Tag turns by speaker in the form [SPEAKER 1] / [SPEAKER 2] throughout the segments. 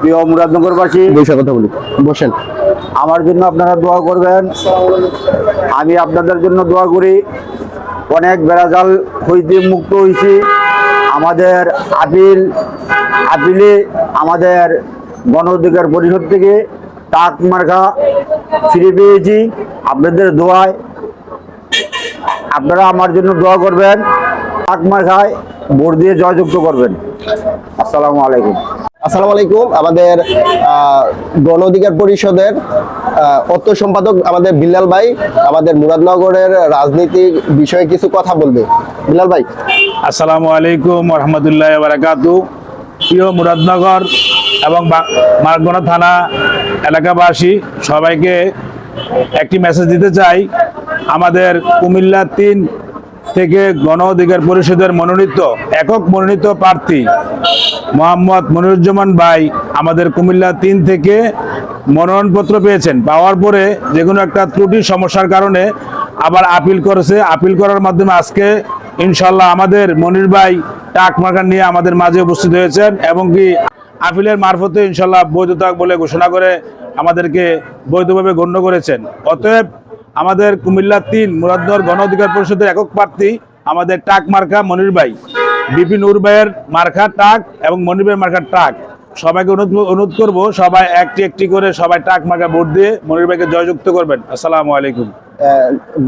[SPEAKER 1] প্রিয় মুরাদনগরবাসী
[SPEAKER 2] কথা বলি। বসেন।
[SPEAKER 1] আমার জন্য আপনারা দোয়া করবেন। আমি আপনাদের জন্য দোয়া করি। অনেক বেড়াজাল হইতে মুক্ত হয়েছি আমাদের আপিল আপিলে আমাদের গণ অধিকার পরিষদ থেকে টাক মার্কা ফিরে পেয়েছি। আপনাদের দোয়ায় আপনারা আমার জন্য দোয়া করবেন। টাক মার্কায় ভোট দিয়ে জয়যুক্ত করবেন। আসসালামু আলাইকুম।
[SPEAKER 2] আসসালামু আলাইকুম। আমাদের গণ অধিকার পরিষদের অর্থ সম্পাদক আমাদের বিল্লাল ভাই, আমাদের মুরাদনগরের রাজনীতিক বিষয়ে কিছু কথা বলবে। বিল্লাল ভাই।
[SPEAKER 3] আসসালামু আলাইকুম রহমতুল্লাহ বারাকাতু প্রিয় মুরাদনগর এবং মার্গনা থানা এলাকাবাসী, সবাইকে একটি মেসেজ দিতে চাই। আমাদের কুমিল্লা তিন থেকে গণ অধিকার পরিষদের মনোনীত একক মনোনীত প্রার্থী মোহাম্মদ মনিরুজ্জামান ভাই আমাদের কুমিল্লা তিন থেকে মনোনয়নপত্র পেয়েছেন। পাওয়ার পরে যে কোনো একটা ত্রুটি, সমস্যার কারণে আবার আপিল করেছে। আপিল করার মাধ্যমে আজকে ইনশাল্লাহ আমাদের মনির ভাই টাক মার্কার নিয়ে আমাদের মাঝে উপস্থিত হয়েছেন এবং কি আপিলের মারফতে ইনশাল্লাহ বৈধতা বলে ঘোষণা করে আমাদেরকে বৈধভাবে গণ্য করেছেন। অতএব আমাদের কুমিল্লা তিন মুরাদনগর গণ অধিকার পরিষদের একক প্রার্থী আমাদের টাক মার্কা মনির ভাই বিপিন উরবাইয়ের মার্কা টাক এবং মনির ভাইয়ের মার্কা টাক সবাইকে অনুরোধ অনুরোধ করব সবাই একটি একটি করে সবাই টাক মার্কা ভোট দিয়ে মনির ভাইকে জয়যুক্ত করবেন। আসসালামু আলাইকুম।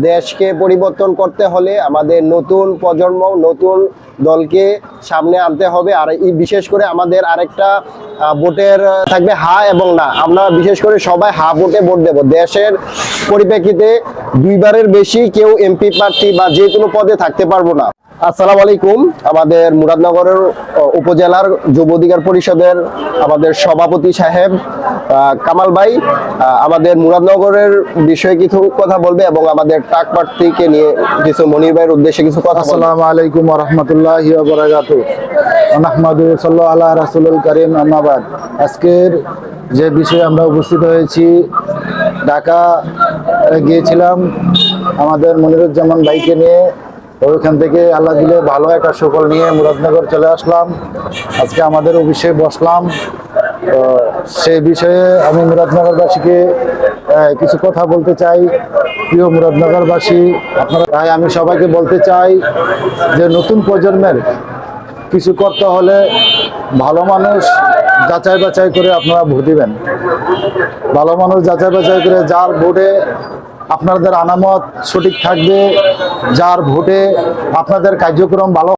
[SPEAKER 2] দেশকে পরিবর্তন করতে হলে আমাদের নতুন প্রজন্ম, নতুন দলকে সামনে আনতে হবে। আর এই বিশেষ করে আমাদের আরেকটা ভোটের থাকবে হা এবং না। আমরা বিশেষ করে সবাই হা ভোটে ভোট দেব। দেশের পরিপ্রেক্ষিতে দুইবারের বেশি কেউ এমপি প্রার্থী বা যে কোনো পদে থাকতে পারব না। আসসালামু আলাইকুম। আমাদের মুরাদনগরের উপজেলার যুব অধিকার পরিষদের আমাদের সভাপতি সাহেব কামাল ভাই। আমাদের মুরাদনগরের বিষয়ে কিছু কথা বলবে এবং আমাদের টাক প্রার্থীকে নিয়ে কিছু মনির ভাইয়ের উদ্দেশ্যে কিছু কথা
[SPEAKER 1] আসসালামু আলাইকুম রহমতুল্লাহ আহমাদু আল্লাহ রাসুলুল করিম আহমাবাদ আজকের যে বিষয়ে আমরা উপস্থিত হয়েছি, ঢাকা গিয়েছিলাম আমাদের মনিরুজ্জামান ভাইকে নিয়ে। ওইখান থেকে আল্লাহ দিলে ভালো একটা সকল নিয়ে মুরাদনগর চলে আসলাম। আজকে আমাদের অফিসে বসলাম। তো সেই বিষয়ে আমি মুরাদনগরবাসীকে কিছু কথা বলতে চাই। প্রিয় মুরাদনগরবাসী, আপনারা তাই আমি সবাইকে বলতে চাই যে নতুন প্রজন্মের কিছু করতে হলে ভালো মানুষ যাচাই বাছাই করে আপনারা ভোট দিবেন। ভালো মানুষ যাচাই বাছাই করে যার ভোটে আপনাদের আনামত সঠিক থাকবে যার ভোটে আপনাদের কার্যক্রম ভালো